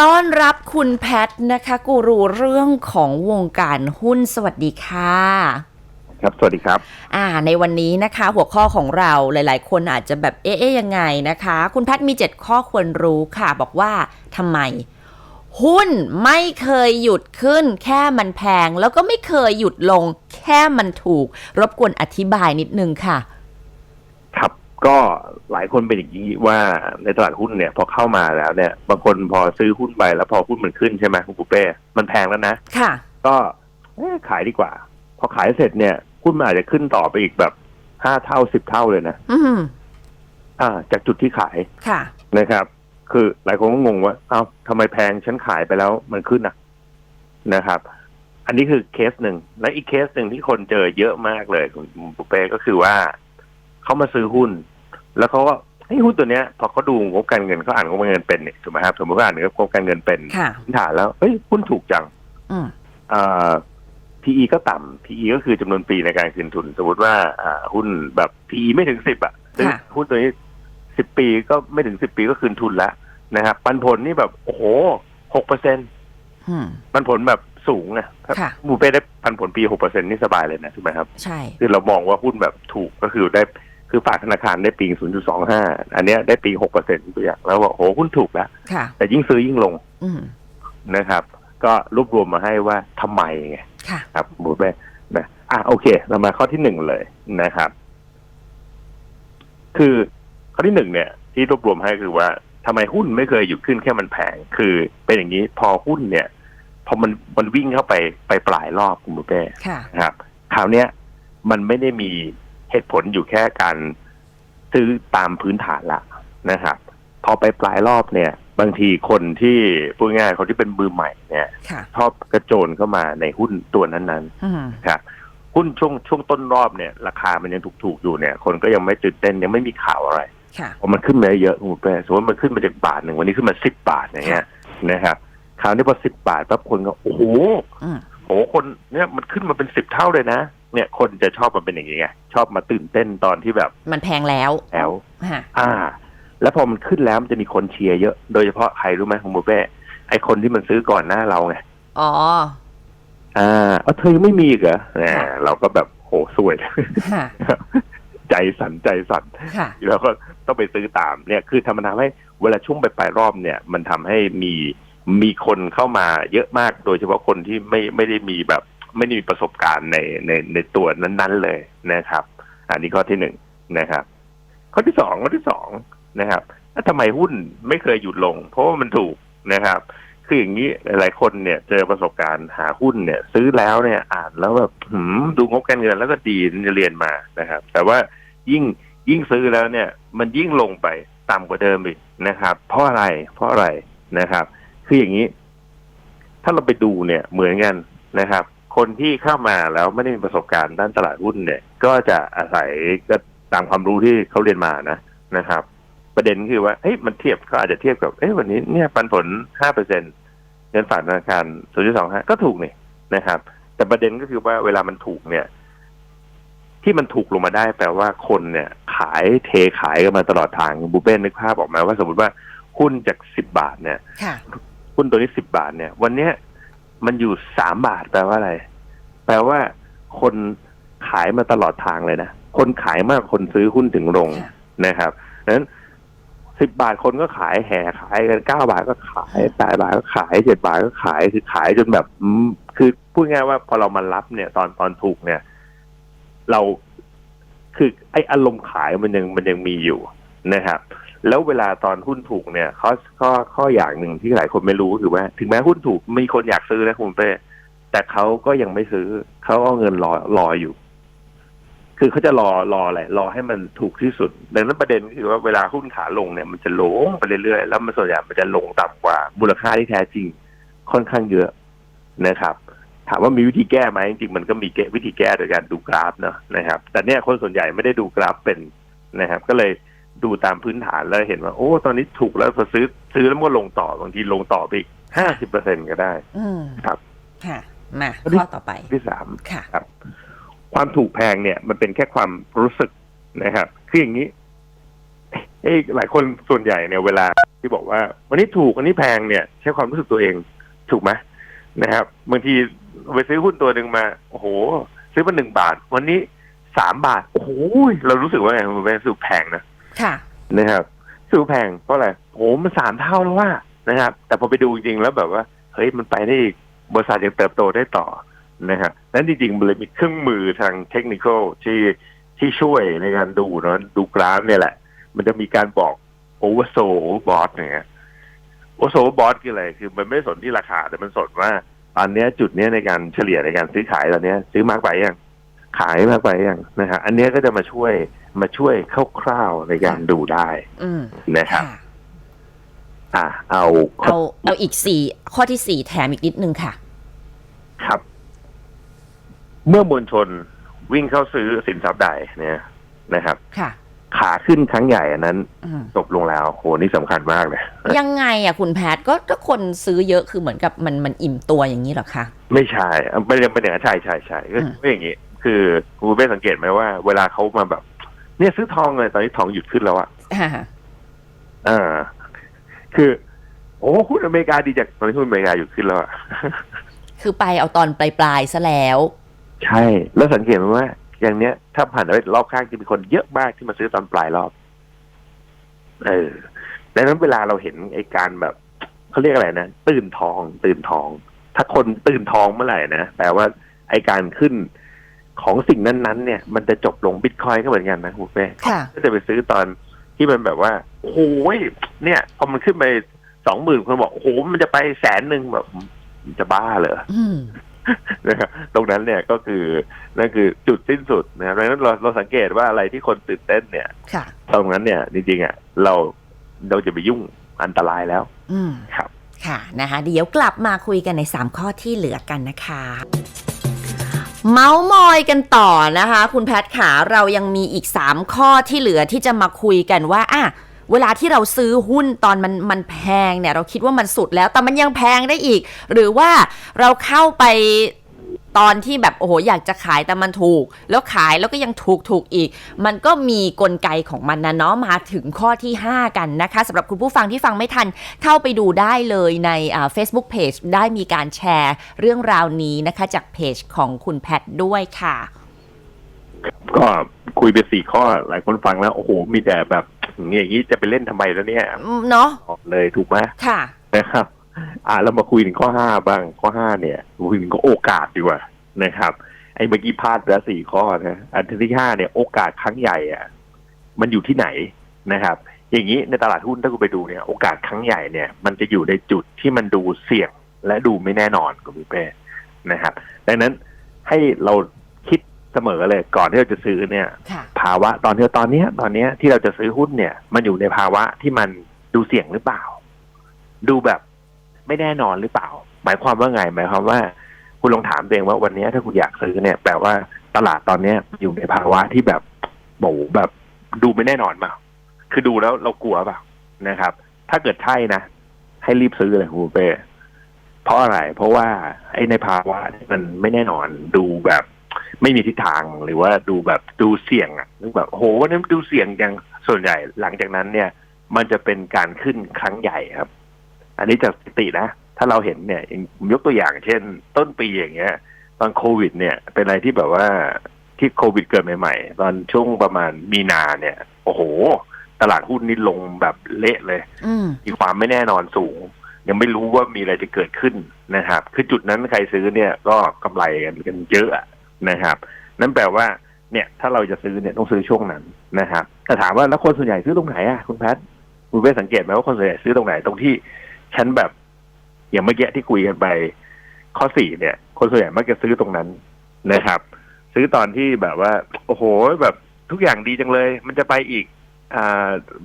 ต้อนรับคุณแพทนะคะ กูรูเรื่องของวงการหุ้นสวัสดีค่ะ ครับ สวัสดีครับ อ่า ในวันนี้นะคะ หัวข้อของเราหลาย ๆ คนอาจจะแบบเอ๊ะเอ๊ะยังไงนะคะ คุณแพทมี 7 ข้อควรรู้ค่ะ บอกว่าทำไม หุ้นไม่เคยหยุดขึ้น แค่มันแพง แล้วก็ไม่เคยหยุดลง แค่มันถูก รบกวนอธิบายนิดนึงค่ะ ครับ ก็หลายคนเป็นอย่างนี้ว่าในตลาดหุ้นเนี่ย พอเข้ามาแล้วเนี่ย บางคนพอซื้อหุ้นไปแล้วพอหุ้นมันขึ้นใช่ไหมคุณปูเป้มันแพงแล้วนะค่ะ ก็เอ๊ะขายดีกว่า พอขายเสร็จเนี่ยหุ้นมันอาจจะขึ้นต่อไปอีกแบบห้าเท่าสิบเท่าเลยนะอืมอ่า จากจุดที่ขายค่ะนะครับ คือหลายคนก็งงว่า เอ้าทำไมแพงฉันขายไปแล้วมันขึ้นนะนะครับ อันนี้คือเคสหนึ่งและอีกเคสหนึ่งที่คนเจอเยอะมากเลยคุณปุเป้ก็คือว่า เขามาซื้อหุ้น แล้วเขาก็ให้ยหุ้นตัวเนี้ยพอเขาดูงบการเงินเขาอ่านงบการเงินเป็นเนี่ยถูกไหมครับสมมติว่าอ่านงบการเงินเป็นค่ะพื้นฐานแล้วเฮ้ยหุ้นถูกจังอืมอ่า PE ก็ต่ำ PE ก็คือจำนวนปีในการคืนทุน สมมติว่าอ่าหุ้นแบบ PE ไม่ถึงสิบอะซึ่งค่ะหุ้นตัวนี้สิบปีก็ไม่ถึงสิบปีก็คืนทุนแล้วนะครับปันผลนี่แบบโอ้โหหกเปอร์เซ็นอืมปันผลแบบสูงนะถ้าค่ะหมูเป้ได้ปันผลปีหกเปอร์เซ็นนี่สบายเลยนะถูกไหมครับ ใช่ คือเรามองว่าหุ้นแบบถูกก็คือได้ คือฝากธนาคารได้ปี0.25อันเนี้ยได้ปี6%ตัวอย่างแล้วบอกโหหุ้นถูกแล้วค่ะแต่ยิ่งซื้อยิ่งลงอืมนะครับ ก็รวบรวมมาให้ว่าทำไมไงค่ะครับหมูเป้นะอะโอเค เรามาข้อที่หนึ่งเลยนะครับ คือข้อที่หนึ่งเนี่ย ที่รวบรวมให้คือว่าทำไมหุ้นไม่เคยหยุดขึ้นแค่มันแพงคือเป็นอย่างนี้พอหุ้นเนี่ยพอมันมันวิ่งเข้าไปไปปลายรอบคุณหมูเป้ค่ะนะครับคราวเนี้ยมันไม่ได้มี เหตุผลอยู่แค่การซื้อตามพื้นฐานละนะครับพอไปปลายรอบเนี่ย บางทีคนที่พูดง่ายๆคนที่เป็นมือใหม่เนี่ยค่ะชอบกระโจนเข้ามาในหุ้นตัวนั้นอืมๆครับหุ้นช่วงช่วงต้นรอบเนี่ย ราคามันยังถูกๆอยู่เนี่ย คนก็ยังไม่ตื่นเต้นยังไม่มีข่าวอะไรค่ะพอมันขึ้นมาเยอะคุณเป้สมมติมันขึ้นมาจากบาทหนึ่งวันนี้ขึ้นมาสิบบาทอย่างเงี้ยนะครับคราวนี้พอสิบบาทปั๊บคนก็โอ้โหอืมโอ้คนเนี่ยมันขึ้นมาเป็นสิบเท่าเลยนะ เนี่ยคนจะชอบมันเป็นอย่างนี้ไงชอบมาตื่นเต้นตอนที่แบบ มันแพงแล้วแอลฮะอ่า แล้วพอมันขึ้นแล้วมันจะมีคนเชียร์เยอะ โดยเฉพาะใครรู้ไหมของโมเป้ไอคนที่มันซื้อก่อนหน้าเราไงอ๋ออ่าเอาเธอยังไม่มีอีกเหรอแหมค่ะเราก็แบบโหสวยค่ะใจสั่นใจสั่นค่ะแล้วก็ต้องไปซื้อตามเนี่ย คือทำมันทำให้เวลาช่วงไปปลายรอบเนี่ย มันทำให้มีมีคนเข้ามาเยอะมาก โดยเฉพาะคนที่ไม่ไม่ได้มีแบบ ไม่ได้มีประสบการณ์ในในในตัวนั้น ๆ เลยนะครับ อันนี้ข้อที่หนึ่งนะครับ ข้อที่สองข้อที่สองนะครับแล้วทำไมหุ้นไม่เคยหยุดลง เพราะว่ามันถูกนะครับ คืออย่างนี้หลายคนเนี่ย เจอประสบการณ์หาหุ้นเนี่ย ซื้อแล้วเนี่ยอ่านแล้วแบบหืมดูงบการเงินแล้วก็ดีเรียนมานะครับ แต่ว่ายิ่งยิ่งซื้อแล้วเนี่ย มันยิ่งลงไปต่ำกว่าเดิมอีกนะครับ เพราะอะไรเพราะอะไรนะครับ คืออย่างนี้ ถ้าเราไปดูเนี่ยเหมือนกันนะครับ คนที่เข้ามาแล้วไม่ได้มีประสบการณ์ด้านตลาดหุ้นเนี่ย ก็จะอาศัยก็ตามความรู้ที่เขาเรียนมานะนะครับ ประเด็นคือว่าเฮ้ยมันเทียบก็อาจจะเทียบกับเอ้ยวันนี้เนี่ยปันผลห้าเปอร์เซ็นเงินฝากธนาคารศูนย์จุดสองห้าก็ถูกนี่นะครับ แต่ประเด็นก็คือว่าเวลามันถูกเนี่ย ที่มันถูกลงมาได้แปลว่าคนเนี่ย ขายเทขายกันมาตลอดทางบูเป้นึกภาพออกมาว่าสมมติว่าหุ้นจากสิบบาทเนี่ยค่ะหุ้นตัวนี้สิบบาทเนี่ย วันเนี้ย มันอยู่สามบาทแปลว่าอะไร แปลว่าคนขายมาตลอดทางเลยนะ คนขายมากกว่าคนซื้อหุ้นถึงลงค่ะนะครับดังนั้นสิบบาทคนก็ขายแห่ขายกันเก้าบาทก็ขายแปดบาทก็ขายเจ็ดบาทก็ขายคือขายจนแบบอืมคือพูดง่ายว่าพอเรามารับเนี่ยตอนตอนถูกเนี่ย เราคือไออารมณ์ขายมันยังมันยังมีอยู่นะครับ แล้วเวลาตอนหุ้นถูกเนี่ยข้อข้อข้ออย่างหนึ่งที่หลายคนไม่รู้คือว่า ถึงแม้หุ้นถูกมีคนอยากซื้อนะคุณเป้แต่เขาก็ยังไม่ซื้อเขาเอาเงินรอรออยู่ คือเขาจะรอรออะไรรอให้มันถูกที่สุดดังนั้นประเด็นก็คือว่าเวลาหุ้นขาลงเนี่ยมันจะลงไปเรื่อยๆแล้วมันส่วนใหญ่มันจะลงต่ำกว่ามูลค่าที่แท้จริงค่อนข้างเยอะนะครับ ถามว่ามีวิธีแก้ไหมจริงๆมันก็มีแก้วิธีแก้โดยการดูกราฟเนาะนะครับ แต่เนี่ยคนส่วนใหญ่ไม่ได้ดูกราฟเป็นนะครับ ก็เลย ดูตามพื้นฐานแล้วเห็นว่าโอ้ ตอนนี้ถูกแล้วพอซื้อซื้อแล้วมันก็ลงต่อบางทีลงต่อไปอีกห้าสิบเปอร์เซ็นก็ได้อืมครับค่ะมาอันนี้ข้อต่อไปที่สามค่ะครับ ความถูกแพงเนี่ย มันเป็นแค่ความรู้สึกนะครับคืออย่างนี้เอ้ยหลายคนส่วนใหญ่เนี่ยเวลาที่บอกว่า วันนี้ถูกวันนี้แพงเนี่ย ใช้ความรู้สึกตัวเองถูกไหมนะครับบางทีไปซื้อหุ้นตัวหนึ่งมา โอ้โห ซื้อมาหนึ่งบาท วันนี้สามบาท โอ้โหเรารู้สึกว่าไงมันเป็นรู้สึกแพงนะ ค่ะนะครับซื้อแพงเพราะอะไรโอ้โหมันสามเท่าแล้วว่านะครับ แต่พอไปดูจริงๆแล้วแบบว่า เฮ้ยมันไปได้อีกบริษัทยังเติบโตได้ต่อนะครับนั้นจริงๆมันเลยมีเครื่องมือทางเทคนิคที่ที่ช่วยในการดูเนาะดูกราฟเนี่ยแหละ มันจะมีการบอกโอเวอร์โซบอสเนี่ยโอเวอร์โซบอสคืออะไร คือมันไม่สนที่ราคา แต่มันสนว่าตอนนี้จุดนี้ในการเฉลี่ยในการซื้อขายตอนนี้ซื้อมากไปยัง ขายมากไปยังนะฮะอันนี้ก็จะมาช่วย มาช่วยคร่าวๆในการดูได้อืมนะครับค่ะอะเอาข้อเอาเอาอีกสี่ข้อที่สี่แถมอีกนิดนึงค่ะ ครับ เมื่อมวลชนวิ่งเข้าซื้อสินทรัพย์ใดเนี่ยนะครับ ค่ะ ขาขึ้นครั้งใหญ่อันนั้นอืมจบลงแล้วโหนี่สำคัญมากเลยยังไงอะคุณแพทย์ก็ก็คนซื้อเยอะคือเหมือนกับมันมันอิ่มตัวอย่างนี้เหรอคะไม่ใช่อะไม่ได้ไม่ได้ใช่ใช่ใช่ก็อืมก็อย่างนี้ คือคุณเป้สังเกตไหมว่า เวลาเขามาแบบ เนี่ยซื้อทองเลยตอนนี้ทองหยุดขึ้นแล้วอะอ่าอ่า คือโอ้หุ้นอเมริกาดีจากตอนนี้หุ้นอเมริกาหยุดขึ้นแล้วอะคือไปเอาตอนปลายปลายๆซะแล้ว ใช่ แล้วสังเกตไหมว่า อย่างเนี้ย ถ้าผ่านไปรอบข้างจะมีคนเยอะมากที่มาซื้อตอนปลายรอบ เออดังนั้นเวลาเราเห็นไอ้การแบบเขาเรียกอะไรนะตื่นทอง ตื่นทอง ถ้าคนตื่นทองเมื่อไหร่นะแปลว่าไอ้การขึ้น ของสิ่งนั้นๆเนี่ยมันจะจบลงบิตคอยก็เหมือนกันนะคุณเป้ค่ะก็จะไปซื้อตอนที่มันแบบว่าโอ้โหเนี่ยพอมันขึ้นไปสองหมื่นคนบอกโอ้โหมันจะไปแสนหนึ่งแบบมันจะบ้าเหรออืมนะครับตรงนั้นเนี่ยก็คือนั่นคือจุดสิ้นสุดนะครับดังนั้นเราเราสังเกตว่าอะไรที่คนตื่นเต้นเนี่ยค่ะตรงนั้นเนี่ยจริงๆอะเราเราจะไปยุ่งอันตรายแล้ว อืมครับ ค่ะนะคะ เดี๋ยวกลับมาคุยกันใน3ข้อที่เหลือกันนะคะ เมาส์มอยกันต่อนะคะ คุณแพทย์ขาเรายังมีอีก 3 ข้อที่เหลือที่จะมาคุยกันว่าอะเวลาที่เราซื้อหุ้นตอนมันมันแพงเนี่ย เราคิดว่ามันสุดแล้วแต่มันยังแพงได้อีก หรือว่าเราเข้าไป ตอนที่แบบโอ้โหอยากจะขายแต่มันถูก แล้วขายแล้วก็ยังถูกถูกอีก มันก็มีกลไกของมันนะเนาะมาถึงข้อที่ 5 กันนะคะสำหรับคุณผู้ฟังที่ฟังไม่ทันเข้าไปดูได้เลยในอ่า Facebook Page ได้มีการแชร์เรื่องราวนี้นะคะ จากเพจของคุณแพทด้วยค่ะ ก็คุยไปสี่ข้อหลายคนฟังแล้วโอ้โหมีแต่แบบอย่างนี้จะไปเล่นทำไมแล้วเนี่ยอืมเนาะบอกเลยถูกไหมค่ะนะครับ อ่าเรามาคุยถึงข้อห้าบ้างข้อห้าเนี่ยคุยถึงโอกาสดีกว่านะครับ ไอ้เมื่อกี้พลาดไปแล้วสี่ข้อนะอันที่ห้าเนี่ยโอกาสครั้งใหญ่อะมันอยู่ที่ไหนนะครับ อย่างนี้ในตลาดหุ้นถ้าคุณไปดูเนี่ย โอกาสครั้งใหญ่เนี่ย มันจะอยู่ในจุดที่มันดูเสี่ยงและดูไม่แน่นอนคุณพี่เป้นะครับ ดังนั้นให้เราคิดเสมอเลยก่อนที่เราจะซื้อเนี่ยค่ะภาวะตอนที่ตอนเนี้ย ตอนเนี้ยที่เราจะซื้อหุ้นเนี่ย มันอยู่ในภาวะที่มันดูเสี่ยงหรือเปล่า ดูแบบ ไม่แน่นอนหรือเปล่า หมายความว่าไง หมายความว่า คุณลองถามตัวเองว่าวันนี้ถ้าคุณอยากซื้อเนี่ยแปลว่าตลาดตอนเนี้ยอยู่ในภาวะที่แบบโหแบบดูไม่แน่นอนเปล่าคือดูแล้วเรากลัวเปล่านะครับ ถ้าเกิดใช่นะ ให้รีบซื้อเลยคุณเป้เพราะอะไร เพราะว่าไอ้ในภาวะมันไม่แน่นอนดูแบบไม่มีทิศทางหรือว่าดูแบบดูเสี่ยงอะนึกแบบโอ้โหวันนี้ดูเสี่ยงจังส่วนใหญ่หลังจากนั้นเนี่ย มันจะเป็นการขึ้นครั้งใหญ่ครับ อันนี้จากสถิตินะ ถ้าเราเห็นเนี่ยอย่างผมยกตัวอย่างเช่น ต้นปีอย่างเงี้ย ตอนโควิด เนี่ย เป็นอะไรที่แบบว่าที่โควิดเกิดใหม่ ๆ ตอนช่วงประมาณมีนาเนี่ย โอ้โห ตลาดหุ้นนี่ลงแบบเละเลยอืมมีความไม่แน่นอนสูง ยังไม่รู้ว่ามีอะไรจะเกิดขึ้นนะครับ คือจุดนั้นใครซื้อเนี่ยก็กำไรกันกันเยอะอะนะครับ นั่นแปลว่าเนี่ย ถ้าเราจะซื้อเนี่ยต้องซื้อช่วงนั้นนะครับแต่ถามว่าแล้วคนส่วนใหญ่ซื้อตรงไหนอะคุณแพทย์คุณเป้สังเกตไหมว่าคนส่วนใหญ่ซื้อตรงไหนตรงที่ ฉันแบบอย่างเมื่อกี้ที่คุยกันไป ข้อสี่เนี่ย คนส่วนใหญ่มักจะซื้อตรงนั้นนะครับ ซื้อตอนที่แบบว่า โอ้โหแบบทุกอย่างดีจังเลย มันจะไปอีกอ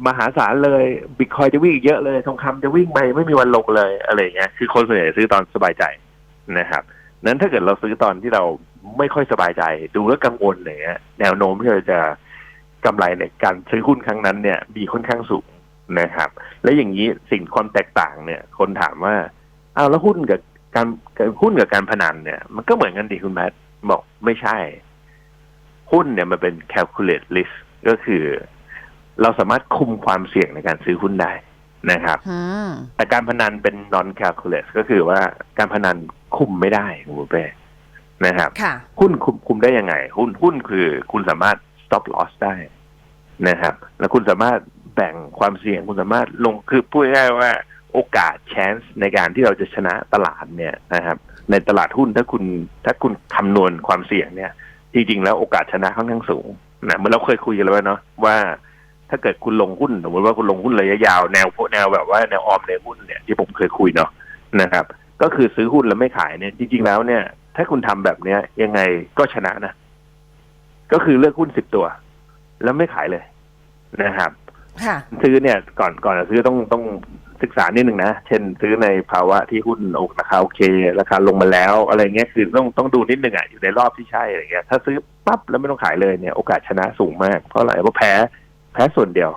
มหาศาลเลยบิตคอยจะวิ่งเยอะเลยทองคำจะวิ่งไปไม่มีวันลงเลยอะไรเงี้ยคือคนส่วนใหญ่ซื้อตอนสบายใจนะครับนั้นถ้าเกิดเราซื้อตอนที่เราไม่ค่อยสบายใจ ดูแล้วกังวลอะไรเงี้ยแนวโน้มที่เราจะกำไรในการซื้อหุ้นครั้งนั้นเนี่ยมีค่อนข้างสูง นะครับ และอย่างนี้สิ่งความแตกต่างเนี่ย คนถามว่าอ้าวแล้วหุ้นกับการหุ้นกับการพนันเนี่ย มันก็เหมือนกันดิคุณแมทบอกไม่ใช่ หุ้นเนี่ยมันเป็น calculate risk ก็คือ เราสามารถคุมความเสี่ยงในการซื้อหุ้นได้นะครับอืมแต่การพนันเป็น non calculus ก็คือว่าการพนันคุมไม่ได้คุณบุฟเป้นะครับค่ะหุ้นคุมคุมได้ยังไง หุ้นหุ้นคือคุณสามารถ stop loss ได้นะครับ แล้วคุณสามารถ แบ่งความเสี่ยงคุณสามารถลงคือพูดง่ายว่าโอกาส chance ในการที่เราจะชนะตลาดเนี่ยนะครับ ในตลาดหุ้นถ้าคุณถ้าคุณคำนวณความเสี่ยงเนี่ย จริงๆแล้วโอกาสชนะค่อนข้างสูงนะเมื่อเราเคยคุยกันแล้วเนาะว่า ถ้าเกิดคุณลงหุ้นสมมติว่าคุณลงหุ้นระยะยาวแนวแนวแบบว่าแนวออมในหุ้นเนี่ยที่ผมเคยคุยเนาะนะครับ ก็คือซื้อหุ้นแล้วไม่ขายเนี่ย จริง ๆ แล้วเนี่ย ถ้าคุณทำแบบเนี้ย ยังไงก็ชนะนะ ก็คือเลือกหุ้นสิบตัว แล้วไม่ขายเลยนะครับ ซื้อเนี่ยก่อนก่อนจะซื้อต้องต้องศึกษานิดหนึ่งนะ เช่นซื้อในภาวะที่หุ้นโอกราคาโอเค ราคาลงมาแล้วอะไรเงี้ยคือต้องต้องดูนิดหนึ่งอะอยู่ในรอบที่ใช่อะไรเงี้ยถ้าซื้อปั๊บแล้วไม่ต้องขายเลยเนี่ยโอกาสชนะสูงมาก เพราะอะไรเพราะแพ้แพ้ส่วนเดียว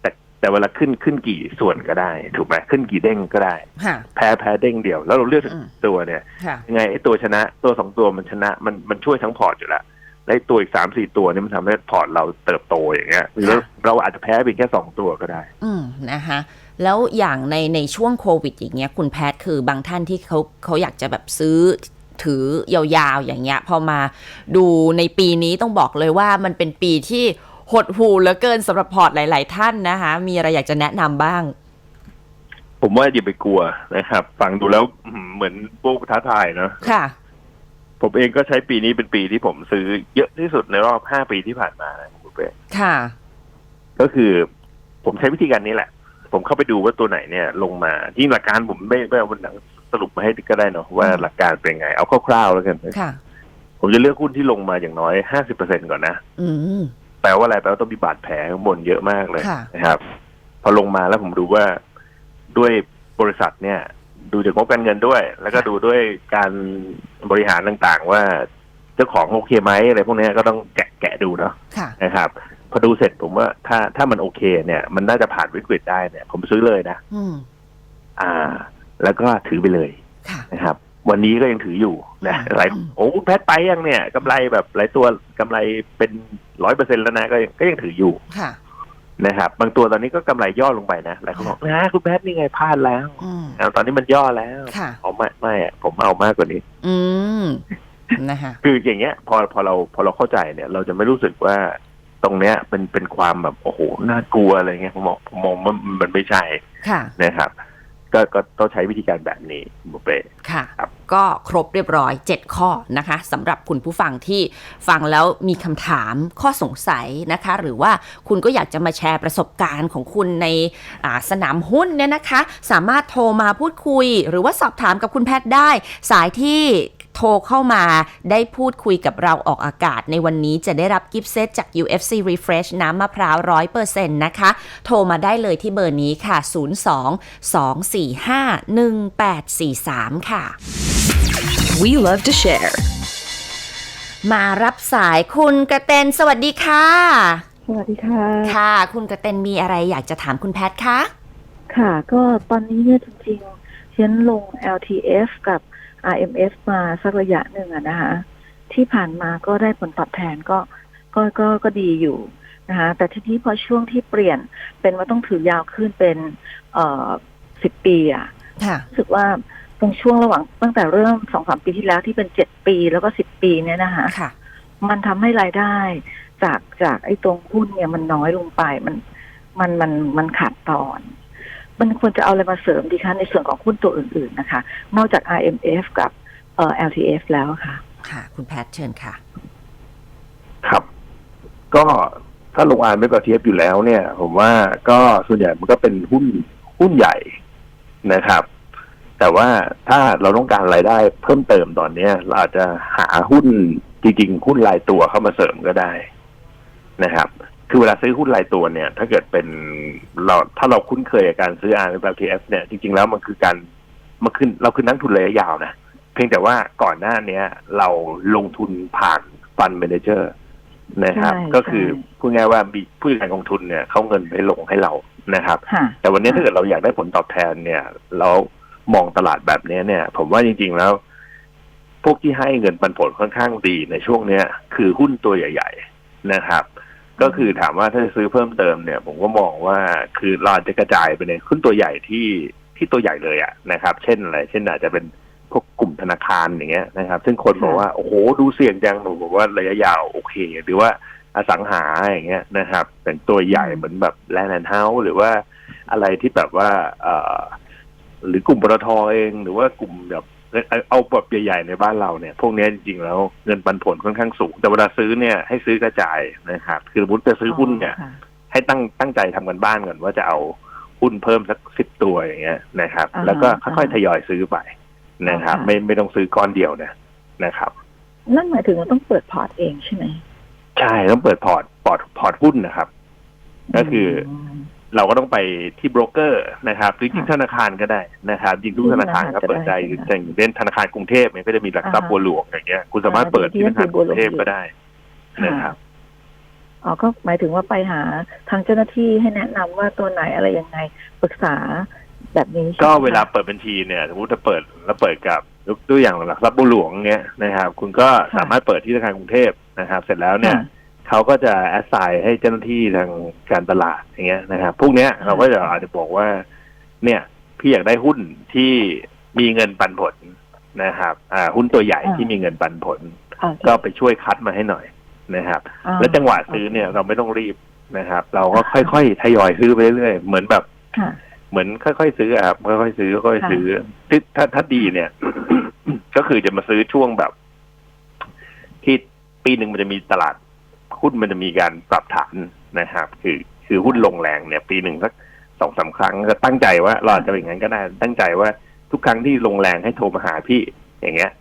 แต่แต่เวลาขึ้นขึ้นกี่ส่วนก็ได้ ถูกไหมขึ้นกี่เด้งก็ได้ค่ะแพ้แพ้เด้งเดียว แล้วเราเลือกอืมตัวเนี่ยค่ะยังไงไอ้ตัวชนะตัวสองตัวมันชนะมันมันช่วยทั้งพอร์ตอยู่แล้ว และไอ้ตัวอีกสามสี่ตัวนี่มันทำให้พอร์ตเราเติบโตอย่างเงี้ยหรือเราอาจจะแพ้เพียงแค่สองตัวก็ได้ อืมนะคะแล้วอย่างในในช่วงโควิดอย่างเงี้ยคุณแพทย์คือบางท่านที่เขาเขาอยากจะแบบซื้อถือยาวๆอย่างเงี้ย พอมาดูในปีนี้ต้องบอกเลยว่ามันเป็นปีที่หดหูเหลือเกินสำหรับพอร์ตหลาย ๆ ท่านนะคะ มีอะไรอยากจะแนะนำบ้าง ผมว่าอย่าไปกลัวนะครับ ฟังดูแล้วอื้อหือเหมือนพวกท้าทายเนาะค่ะ ผมเองก็ใช้ปีนี้เป็นปีที่ผมซื้อเยอะที่สุดในรอบห้าปีที่ผ่านมานะคุณเป้ค่ะ ก็คือผมใช้วิธีการนี้แหละ ผมเข้าไปดูว่าตัวไหนเนี่ย ลงมาที่หลักการผมไม่ไม่เอาวันหลังสรุปมาให้ก็ได้เนาะว่าอืมหลักการเป็นไง เอาคร่าวๆแล้วกันค่ะ ผมจะเลือกหุ้นที่ลงมาอย่างน้อยห้าสิบเปอร์เซ็นก่อนนะอืมแปลว่าอะไรแปลว่าต้องมีบาดแผลข้างบนเยอะมากเลยค่ะนะครับ พอลงมาแล้วผมดูว่าด้วยบริษัทเนี่ย ดูจากงบการเงินด้วย แล้วก็ดูด้วยการ บริหารต่างๆ ว่าเจ้าของโอเคไหมอะไรพวกเนี้ยก็ต้องแกะแกะดูเนาะค่ะ นะครับ พอดูเสร็จผมว่าถ้าถ้ามันโอเค เนี่ย มันน่าจะผ่านวิกฤตได้เนี่ย ผมซื้อเลยนะอืม อ่า แล้วก็ถือไปเลยค่ะ นะครับ วันนี้ก็ยังถืออยู่นะอืมหลายโอ้คุณแพทย์ไปยังเนี่ยกำไรแบบหลายตัวกำไรเป็นร้อยเปอร์เซ็นแล้วนะก็ยังก็ยังถืออยู่ ค่ะ นะครับบางตัวตอนนี้ก็กำไรย่อลงไปนะหลายคนบอกนะคุณแพทย์นี่ไงพลาดแล้วอืมเอาตอนนี้มันย่อแล้วค่ะเอาไม่ไม่อะผมเอามากกว่านี้ อืมนะคะคืออย่างเงี้ย พอพอเราพอเราเข้าใจเนี่ย เราจะไม่รู้สึกว่าตรงเนี้ยเป็นเป็นความแบบโอ้โหน่ากลัวอะไรเงี้ยผมมองผมมองว่ามันไม่ใช่ค่ะนะครับ ก็ก็ต้องใช้วิธีการแบบนี้บุฟเป้ค่ะครับก็ครบเรียบร้อย 7 ข้อนะคะสำหรับคุณผู้ฟังที่ฟังแล้วมีคำถามข้อสงสัยนะคะ หรือว่าคุณก็อยากจะมาแชร์ประสบการณ์ของคุณในอ่าสนามหุ้นเนี่ยนะคะ สามารถโทรมาพูดคุย หรือว่าสอบถามกับคุณแพทย์ได้ สายที่ โทรเข้ามาได้พูดคุยกับเราออกอากาศ ในวันนี้จะได้รับกิฟต์เซตจาก UFC Refresh น้ำมะพร้าว100%นะคะ โทรมาได้เลยที่เบอร์นี้ค่ะ 02 245 1843 ค่ะ We love to share. มารับสายคุณกระเตนสวัสดีค่ะ สวัสดีค่ะ ค่ะ คุณกระเตนมีอะไรอยากจะถามคุณแพทย์คะ ค่ะ ก็ตอนนี้เนี่ยจริงๆฉันลง LTF กับ RMF มาสักระยะหนึ่งอะนะคะที่ผ่านมาก็ได้ผลตอบแทนก็ก็ก็ก็ดีอยู่นะคะแต่ทีนี้พอช่วงที่เปลี่ยนเป็นว่าต้องถือยาวขึ้นเป็นเอ่อสิบปีอะค่ะรู้สึกว่าตรงช่วงระหว่างตั้งแต่เริ่มสองสามปีที่แล้วที่เป็นเจ็ดปีแล้วก็สิบปีเนี่ยนะคะค่ะมันทำให้รายได้ จากจากไอ้ตรงหุ้นเนี่ยมันน้อยลงไปมันมันมันมันขาดตอน มันควรจะเอาอะไรมาเสริมดีคะในส่วนของหุ้นตัวอื่น ๆนะคะ นอกจาก IMF กับเอ่อ LTF แล้วค่ะ ค่ะ คุณแพทย์เชิญค่ะ ครับ ก็ถ้าลงอ่านไม่ประเทียบอยู่แล้วเนี่ย ผมว่าก็ส่วนใหญ่มันก็เป็นหุ้นหุ้นใหญ่นะครับ แต่ว่าถ้าเราต้องการรายได้เพิ่มเติมตอนเนี้ยเราอาจจะหาหุ้นจริงๆหุ้นรายตัวเข้ามาเสริมก็ได้นะครับ คือเวลาซื้อหุ้นรายตัวเนี่ย ถ้าเกิดเป็นเราถ้าเราคุ้นเคยกับการซื้อ R แบบ TF เนี่ยจริง ๆ แล้วมันคือการมันคือเราคือนักทุนระยะยาวนะ เพียงแต่ว่าก่อนหน้าเนี้ย เราลงทุนผ่านฟันเมนเจอร์นะครับใช่ก็คือใช่พูดง่ายๆว่ามีผู้จัดการกองทุนเนี่ยเขาเงินไปลงให้เรานะครับค่ะแต่วันนี้ค่ะถ้าเกิดเราอยากได้ผลตอบแทนเนี่ย เรามองตลาดแบบนี้เนี่ย ผมว่าจริง ๆ แล้วพวกที่ให้เงินปันผลค่อนข้างดีในช่วงเนี้ย คือหุ้นตัวใหญ่ ๆ นะครับ ก็คือถามว่าถ้าจะซื้อเพิ่มเติมเนี่ย ผมก็มองว่าคือเราอาจจะกระจายไปในหุ้นตัวใหญ่ที่ที่ตัวใหญ่เลยอะนะครับ เช่นอะไร เช่นอาจจะเป็นพวกกลุ่มธนาคารอย่างเงี้ยนะครับ ซึ่งคนบอกว่าโอ้โหดูเสี่ยงจังผมบอกว่าระยะยาวโอเค หรือว่าอสังหาอย่างเงี้ยนะครับเป็นตัวใหญ่เหมือนแบบแลนด์เฮาส์หรือว่าอะไรที่แบบว่าเอ่อหรือกลุ่มปตทเอง หรือว่ากลุ่มแบบ เอาเอาแบบใหญ่ๆในบ้านเราเนี่ย พวกเนี้ยจริงๆแล้วเงินปันผลค่อนข้างสูง แต่เวลาซื้อเนี่ยให้ซื้อกระจายนะครับคือสมมติจะซื้อหุ้นเนี่ยค่ะให้ตั้งตั้งใจทำกันบ้านก่อนว่าจะเอาหุ้นเพิ่มสักสิบตัวอย่างเงี้ยนะครับอ่าฮะแล้วก็ค่อยอ่าๆทยอยซื้อไปนะครับอ่าฮะไม่ไม่ต้องซื้อก้อนเดียวนะนะครับ นั่นหมายถึงว่าต้องเปิดพอร์ตเองใช่ไหมใช่ต้องเปิดพอร์ตพอร์ตพอร์ตหุ้นนะครับ ก็คืออม เราก็ต้องไปที่โบรกเกอร์นะครับหรือจริงค่ะธนาคารก็ได้นะครับจริงทุกธนาคารก็เปิดใจที่ธนาคารก็ได้อย่างเช่นธนาคารกรุงเทพเนี่ยก็จะมีหลักทรัพย์อ่าฮะบัวหลวงอย่างเงี้ยคุณสามารถเปิดที่ธนาคารกรุงเทพก็ได้นะครับอ๋อก็หมายถึงว่าไปหาทางเจ้าหน้าที่ให้แนะนำว่าตัวไหนอะไรยังไงปรึกษาแบบนี้ใช่ไหมก็เวลาคะเปิดบัญชีเนี่ยสมมติถ้าเปิดแล้วเปิดกับยกตัวอย่างหลักทรัพย์บัวหลวงเงี้ยนะครับ คุณก็สามารถเปิดที่ธนาคารกรุงเทพนะครับ เสร็จแล้วเนี่ยค่ะ เขาก็จะแอสไซน์ให้เจ้าหน้าที่ทางการตลาดอย่างเงี้ยนะครับพวกเนี้ยเราก็จะอาจจะบอกว่า เนี่ย พี่อยากได้หุ้นที่มีเงินปันผลนะครับ อ่า หุ้นตัวใหญ่อ่าที่มีเงินปันผลอ่าก็ไปช่วยคัดมาให้หน่อยนะครับอ่าแล้วจังหวะซื้อเนี่ยเราไม่ต้องรีบนะครับ เราก็ค่อยๆทยอยซื้อไปเรื่อยๆเหมือนแบบค่ะเหมือนค่อยๆซื้ออะครับค่อยๆซื้อค่อยๆซื้อที่ถ้าถ้าดีเนี่ย ก็คือจะมาซื้อช่วงแบบ ที่ปีหนึ่งมันจะมีตลาด หุ้นมันจะมีการปรับฐานนะครับ คือคือหุ้นลงแรงเนี่ยปีหนึ่งสักสองสามครั้งก็ตั้งใจว่าเราอาจจะเป็นอย่างนั้นก็ได้ตั้งใจว่าทุกครั้งที่ลงแรงให้โทรมาหาพี่อย่างเงี้ย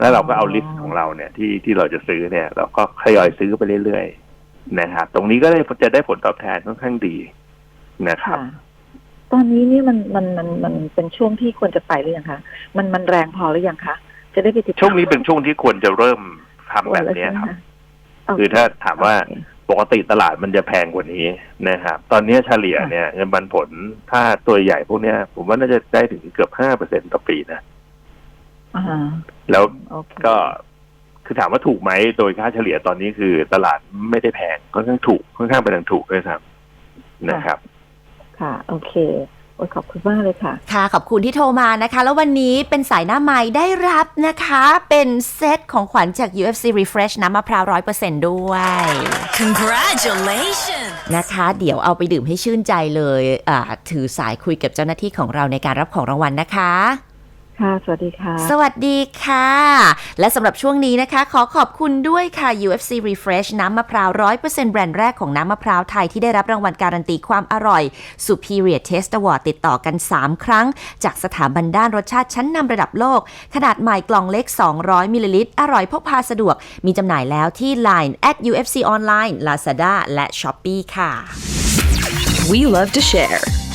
แล้วเราก็เอาลิสต์ของเราเนี่ยที่ที่เราจะซื้อเนี่ย เราก็ทยอยซื้อไปเรื่อยๆนะครับตรงนี้ก็ได้จะได้ผลตอบแทนค่อนข้างดีนะครับค่ะตอนนี้นี่มันมันมันมันเป็นช่วงที่ควรจะไปหรือยังคะมันมันแรงพอหรือยังคะจะได้ไปติดตามช่วงนี้เป็นช่วงที่ควรจะเริ่มทำแบบเนี้ยครับโเคือถ้าถามว่าโอเคปกติตลาดมันจะแพงกว่านี้นะครับ ตอนนี้เฉลี่ยเนี่ยเงินปันผลถ้าตัวใหญ่พวกเนี้ย ผมว่าน่าจะได้ถึงเกือบห้าเปอร์เซ็นต่อปีนะอ่าฮะแล้วโอเคก็คือถามว่าถูกไหมโดยค่าเฉลี่ยตอนนี้คือตลาดไม่ได้แพงค่อนข้างถูกค่อนข้างไปทางถูกด้วยซ้ำนะครับ ค่ะ โอเคโอ้ย ขอบคุณมากเลยค่ะ ค่ะ ขอบคุณที่โทรมานะคะ แล้ววันนี้เป็นสายหน้าไม้ได้รับนะคะ เป็นเซตของขวัญจาก UFC Refresh น้ำมะพร้าวร้อยเปอร์เซนด้วย Congratulations! นะคะ เดี๋ยวเอาไปดื่มให้ชื่นใจเลย อ่า ถือสายคุยกับเจ้าหน้าที่ของเราในการรับของรางวัลนะคะ ค่ะ สวัสดีค่ะ สวัสดีค่ะ และสำหรับช่วงนี้นะคะ ขอขอบคุณด้วยค่ะ UFC Refresh น้ำมะพร้าว 100%แบรนด์แรกของน้ำมะพร้าวไทยที่ได้รับรางวัลการันตีความอร่อย Superior Taste Award ติดต่อกัน 3 ครั้ง จากสถาบันด้านรสชาติชั้นนำระดับโลก ขนาดใหม่กล่องเล็ก 200 มิลลิลิตร อร่อยพกพาสะดวก มีจำหน่ายแล้วที่ Line at UFC Online Lazada และ Shopee ค่ะ We love to share.